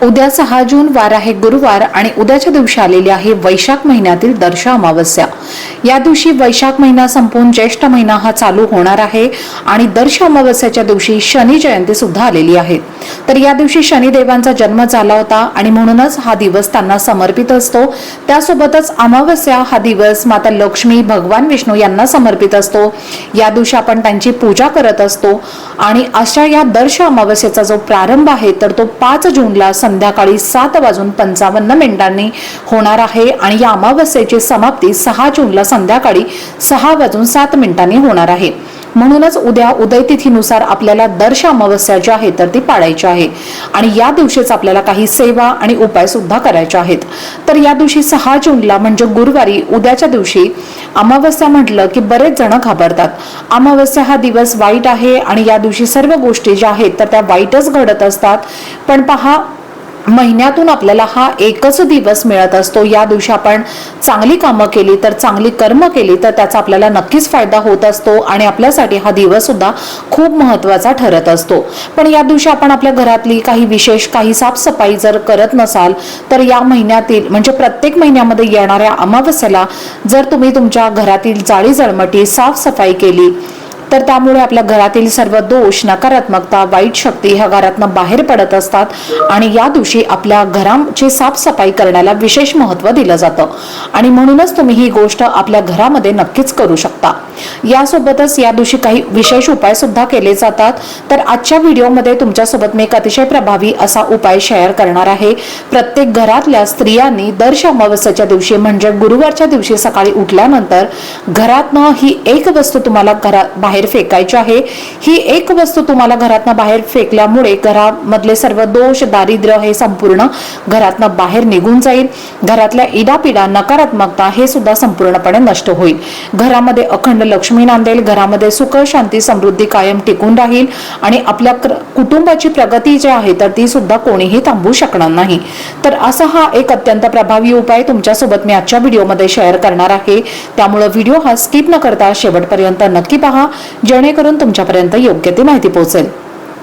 उद्या सहा जून वार आहे गुरुवार आणि उद्याच्या दिवशी आलेली आहे वैशाख महिन्यातील दर्श अमावस्या. या दिवशी वैशाख महिना संपून ज्येष्ठ महिना हा चालू होणार आहे आणि दर्श अमावस्याच्या दिवशी शनी जयंती सुद्धा आलेली आहे. तर या दिवशी शनिदेवांचा जन्म झाला होता आणि म्हणूनच हा दिवस त्यांना समर्पित असतो. त्यासोबतच अमावस्या हा दिवस माता लक्ष्मी भगवान विष्णू यांना समर्पित असतो. या दिवशी आपण त्यांची पूजा करत असतो आणि अशा या दर्श अमावस्येचा जो प्रारंभ आहे तर तो पाच जूनला संध्याकाळी सात वाजून पंचावन्न मिनिटांनी होणार आहे आणि या अमावस्येची समाप्ती सहा जूनला संध्याकाळी सहा वाजून सात मिनिटांनी होणार आहे. म्हणूनच उद्या उदय तिथीनुसार आपल्याला दर्श अमावस्या जी आहे तर ती पाळायची आहे. आणि या दिवशीच आपल्याला काही सेवा आणि उपाय सुद्धा करायचे आहेत. तर या दिवशी सहा जूनला म्हणजे गुरुवारी उद्याच्या दिवशी अमावस्या म्हटलं की बरेच जण घाबरतात. अमावस्या हा दिवस वाईट आहे आणि या दिवशी सर्व गोष्टी ज्या आहेत तर त्या वाईटच घडत असतात. पण पहा महिन्यातून आपल्याला हा एकच दिवस मिळत असतो. या दिवशी आपण चांगली कामं केली तर चांगली कर्म केली तर त्याचा आपल्याला नक्कीच फायदा होत असतो आणि आपल्यासाठी हा दिवस सुद्धा खूप महत्त्वाचा ठरत असतो. पण या दिवशी आपण आपल्या घरातली काही विशेष काही साफसफाई जर करत नसाल तर या महिन्यातील म्हणजे प्रत्येक महिन्यामध्ये येणाऱ्या अमावस्याला जर तुम्ही तुमच्या घरातील जाळी जळमटी साफसफाई केली तर त्यामुळे आपल्या घरातील सर्व दोष नकारात्मकता वाईट शक्ती ह्या घरातनं बाहेर पडत असतात आणि या दिवशी आपल्या घराची साफसफाई करण्याला विशेष महत्त्व दिलं जातं. आणि म्हणूनच तुम्ही ही गोष्ट आपल्या घरामध्ये नक्कीच करू शकता. यासोबतच या दिवशी काही विशेष उपाय सुद्धा केले जातात. तर आजच्या व्हिडिओमध्ये तुमच्यासोबत मी एक अतिशय प्रभावी असा उपाय शेअर करणार आहे. प्रत्येक घरातल्या स्त्रियांनी दर अमावस्याच्या दिवशी म्हणजे गुरुवारच्या दिवशी सकाळी उठल्यानंतर घरातनं ही एक वस्तू तुम्हाला घरा बाहेर फेकायची आहे. ही एक वस्तू तुम्हाला घरातनं बाहेर फेकल्यामुळे घरामधले सर्व दोष दारिद्र्य हे संपूर्ण घरातनं बाहेर निघून जाईल. घरातल्या इडापिडा नकारात्मकता हे सुद्धा संपूर्णपणे नष्ट होईल. घरामध्ये अखंड लक्ष्मी नांदेल घरामध्ये सुख शांती समृद्धी कायम टिकून राहील आणि आपल्या कुटुंबाची प्रगती जी आहे तर ती सुद्धा कोणीही थांबू शकणार नाही. तर असा हा एक अत्यंत प्रभावी उपाय तुमच्यासोबत मी आजच्या व्हिडिओमध्ये शेअर करणार आहे. त्यामुळे व्हिडिओ हा स्किप न करता शेवटपर्यंत नक्की पहा. जेणेकरून तुमच्यापर्यंत योग्य ती माहिती पोहोचेल.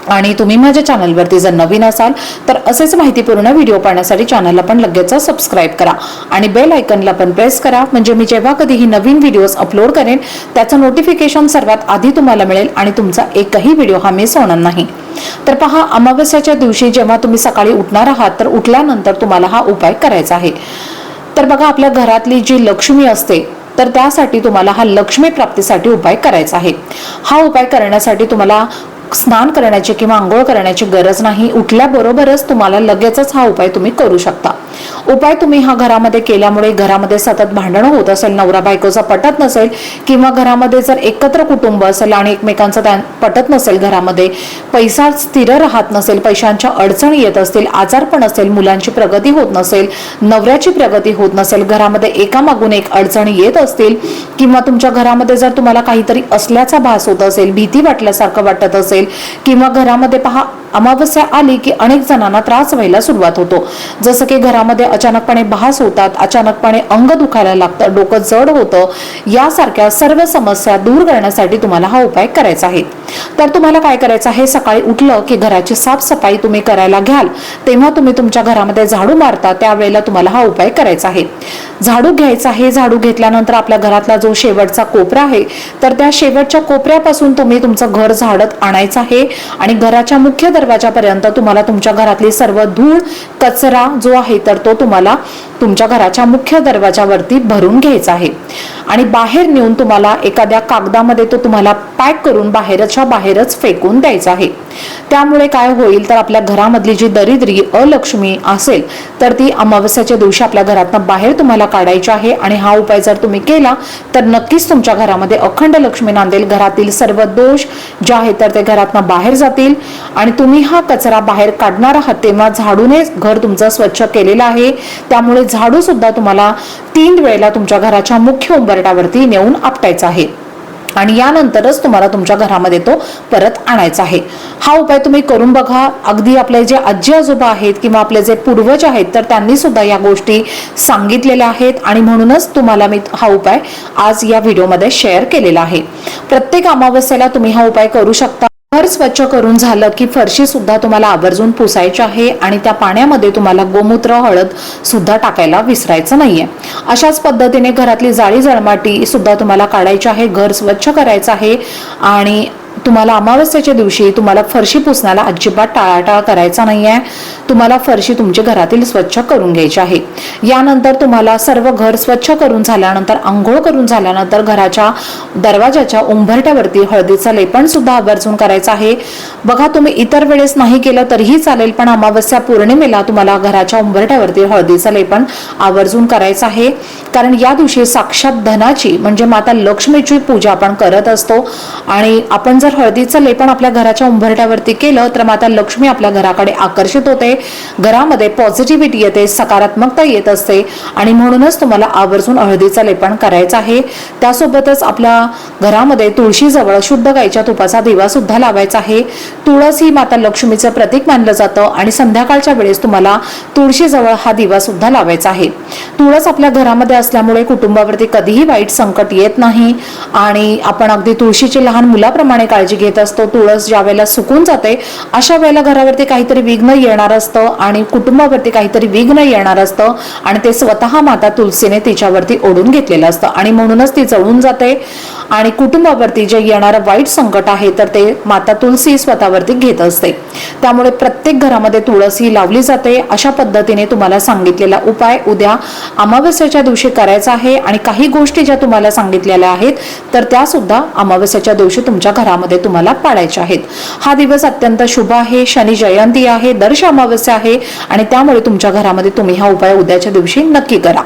आणि तुम्ही माझ्या चॅनलवरती जर नवीन असाल तर असेच माहितीपूर्ण व्हिडिओ पाहण्यासाठी चॅनलला पण लगेच सबस्क्राईब करा. आणि बेल आयकनला पण प्रेस करा म्हणजे मी जेव्हा कधीही नवीन व्हिडिओज अपलोड करेन त्याचं नोटिफिकेशन सर्वात आधी तुम्हाला मिळेल आणि तुमचा एकही व्हिडिओ हा मिस होणार नाही. तर पहा अमावस्याच्या दिवशी जेव्हा तुम्ही सकाळी उठणार आहात तर उठल्यानंतर तुम्हाला हा उपाय करायचा आहे. तर बघा आपल्या घरातली जी लक्ष्मी असते तर त्यासाठी तुम्हाला हा लक्ष्मी प्राप्तीसाठी उपाय करायचा आहे. हा उपाय करण्यासाठी तुम्हाला स्नान करण्याची किंवा आंघोळ करण्याची गरज नाही. उठल्याबरोबरच तुम्हाला लगेचच हा उपाय तुम्ही करू शकता. उपाय तुम्ही हा घरामध्ये केल्यामुळे घरामध्ये सतत भांडणं होत असेल नवरा बायकोचा पटत नसेल किंवा घरामध्ये जर एकत्र कुटुंब असेल आणि एकमेकांचं त्या- पटत नसेल घरामध्ये पैसा स्थिर राहत नसेल पैशांच्या अडचणी येत असतील आजारपण असेल मुलांची प्रगती होत नसेल नवऱ्याची प्रगती होत नसेल घरामध्ये एकामागून एक अडचणी येत असतील किंवा तुमच्या घरामध्ये जर तुम्हाला काहीतरी असल्याचा भास होत असेल भीती वाटल्यासारखं वाटत असेल किंवा घरामध्ये पहा अमावस्या आली की अनेक जणांना त्रास व्हायला सुरुवात होतो. जसं की घरामध्ये अचानकपणे भास होतात अचानकपणे अंग दुखायला लागतं डोकं जड होतं यासारख्या सर्व समस्या दूर करण्यासाठी तुम्हाला हा उपाय करायचा आहे. तर तुम्हाला काय करायचं आहे? सकाळी उठलं की घराची साफसफाई तुम्ही करायला घ्याल. तेव्हा तुम्ही तुमच्या घरामध्ये झाडू मारता त्यावेळेला तुम्हाला हा उपाय करायचा आहे. झाडू घ्यायचा आहे झाडू घेतल्यानंतर आपल्या घरातला जो शेवटचा कोपरा आहे तर त्या शेवटच्या कोपऱ्यापासून तुम्ही तुमचं घर झाडत आणायचं आहे आणि घराच्या मुख्य दरवाजापर्यंत तुम्हाला तुमच्या घरातली सर्व धूळ कचरा जो आहे तर तो तुम्हाला तुमच्या घराच्या मुख्य दरवाजावरती भरून घ्यायचा आहे. आणि बाहेर नेऊन तुम्हाला एखाद्या कागदामध्ये तो तुम्हाला पॅक करून बाहेरच्या बाहेरच फेकून द्यायचा आहे. त्यामुळे काय होईल तर आपल्या घरामधली जी दरिद्री अलक्ष्मी असेल तर ती अमावस्याच्या दिवशी आपल्या घरातनं बाहेर तुम्हाला काढायची आहे. आणि हा उपाय जर तुम्ही केला तर नक्कीच तुमच्या घरामध्ये अखंड लक्ष्मी नांदेल घरातील सर्व दोष जे आहेत तर ते घरातनं बाहेर जातील. आणि तुम्ही हा कचरा बाहेर काढणार आहात तेव्हा झाडूने घर तुमचं स्वच्छ केलेलं आहे. त्यामुळे झाडू सुद्धा तुम्हाला तीन वेळेला तुमच्या घराच्या मुख्य उंबरटावरती नेऊन आपटायचा आहे. आणि यानंतरच तुम्हाला तुमच्या घरामध्ये तो परत आणायचा आहे. हा उपाय तुम्ही करून बघा. अगदी आपले जे आजी आजोबा आहेत किंवा आपले जे पूर्वज आहेत तर त्यांनी सुद्धा या गोष्टी सांगितलेल्या आहेत. आणि म्हणूनच तुम्हाला मी हा उपाय आज या व्हिडिओमध्ये शेअर केलेला आहे. प्रत्येक अमावस्येला तुम्ही हा उपाय करू शकता. घर स्वच्छ करून झालं की फरशी सुद्धा तुम्हाला आवर्जून पुसायची आहे आणि त्या पाण्यामध्ये तुम्हाला गोमूत्र हळद सुद्धा टाकायला विसरायचं नाहीये. अशाच पद्धतीने घरातली जाळी जळमाटी सुद्धा तुम्हाला काढायची आहे घर स्वच्छ करायचं आहे आणि तुम्हाला अमावस्याच्या दिवशी तुम्हाला फरशी पुसण्याला अजिबात टाळाटाळ करायचा नाही आहे तुम्हाला फरशी तुमच्या घरातील स्वच्छ करून घ्यायची आहे. यानंतर तुम्हाला सर्व घर स्वच्छ करून झाल्यानंतर आंघोळ करून झाल्यानंतर घराच्या दरवाजाच्या उंबरट्यावरती हळदीचं लेपण सुद्धा आवर्जून करायचं आहे. बघा तुम्ही इतर वेळेस नाही केलं तरीही चालेल पण अमावस्या पौर्णिमेला तुम्हाला घराच्या उंबरट्यावरती हळदीचं लेपण आवर्जून करायचं आहे. कारण या दिवशी साक्षात धनाची म्हणजे माता लक्ष्मीची पूजा आपण करत असतो आणि आपण जर हळदीचं लेपन आपल्या घराच्या उंबरट्यावरती केलं तर माता लक्ष्मी आपल्या घराकडे आकर्षित होते. घरामध्ये पॉझिटिव्हिटी येते सकारात्मकता येत असते. आणि म्हणूनच तुम्हाला आवर्जून हळदीचं लेपन करायचं आहे. त्यासोबतच आपल्या घरामध्ये तुळशीजवळ शुद्ध गाईच्या तुपाचा दिवा सुद्धा लावायचा आहे. तुळस ही माता लक्ष्मीचं प्रतीक मानलं जातं आणि संध्याकाळच्या वेळेस तुम्हाला तुळशीजवळ हा दिवा सुद्धा लावायचा आहे. तुळस आपल्या घरामध्ये असल्यामुळे कुटुंबावरती कधीही वाईट संकट येत नाही. आणि आपण अगदी तुळशीची लहान मुलाप्रमाणे काळजी घेत असतो तुळस ज्या वेळेला सुकून जाते अशा वेळेला घरावरती काहीतरी विघ्न येणार असतं आणि कुटुंबावरती काहीतरी विघ्न येणार असतं आणि ते स्वतः माता तुलसीने तिच्यावरती ओढून घेतलेलं असतं. आणि म्हणूनच ती जळून जाते आणि कुटुंबावरती जे येणारं वाईट संकट आहे तर ते माता तुलसी स्वतःवरती घेत असते. त्यामुळे प्रत्येक घरामध्ये तुळस ही लावली जाते. अशा पद्धतीने तुम्हाला सांगितलेला उपाय उद्या अमावस्याच्या दिवशी करायचा आहे आणि काही गोष्टी ज्या तुम्हाला सांगितलेल्या आहेत तर त्या सुद्धा अमावस्याच्या दिवशी तुमच्या घरामध्ये घरामध्ये तुम्हाला पाळायच्या आहेत. हा दिवस अत्यंत शुभ आहे. शनी जयंती आहे. दर्श अमावस्या आहे. आणि त्यामुळे तुमच्या घरामध्ये तुम्ही हा उपाय उद्याच्या दिवशी नक्की करा.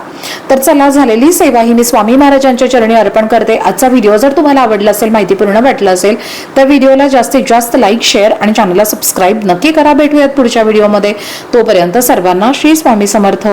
तर चला झालेली सेवा ही मी स्वामी महाराजांच्या चरणी अर्पण करते. आजचा व्हिडिओ जर तुम्हाला आवडला असेल माहितीपूर्ण वाटला असेल तर व्हिडिओला जास्तीत जास्त लाईक शेअर आणि चॅनलला सबस्क्राईब नक्की करा. भेटूयात पुढच्या व्हिडिओमध्ये. तोपर्यंत सर्वांना श्री स्वामी समर्थ.